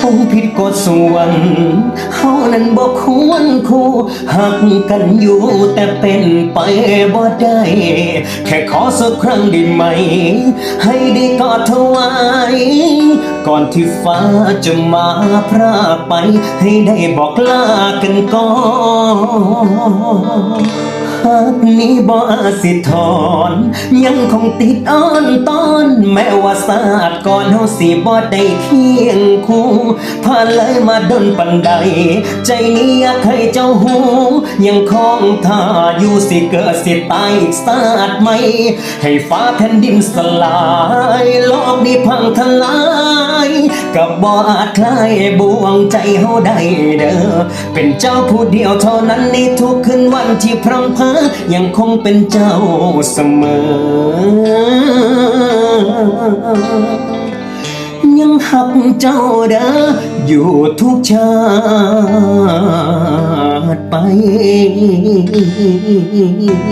คงผิดกฎส่วนเฮานั้นบ่ควรคู่หักกันอยู่แต่เป็นไปบ่ได้ แค่ขอสักครั้งได้ไหม ให้ได้กอดเธอไว้ก่อนที่ฟ้าจะมาพรากไป ให้ได้บอกลากันก่อน หากนี้บ่อาสิถอน ยังคงติดอ้อนตอน แม้ว่าศาสตร์ก่อนเฮาสิบ่ได้เคียงคู่ผ่านเลยมาดนปันใด ใจนี้อยากให้เจ้าหูยังคงท่าอยู่สิเกิดสิตายอีกศาสตร์ไหมให้ฟ้าแผ่นดินสลายโลกนี้พังทลายกับบ่อาจคลายบ่วงใจเฮาได้เด้อเป็นเจ้าผู้เดียวเท่านั้นในทุกคืนวัน ที่พรำเพอยังคงเป็นเจ้าเสมอยังหักเจ้าเด้ออยู่ทุกชาติไป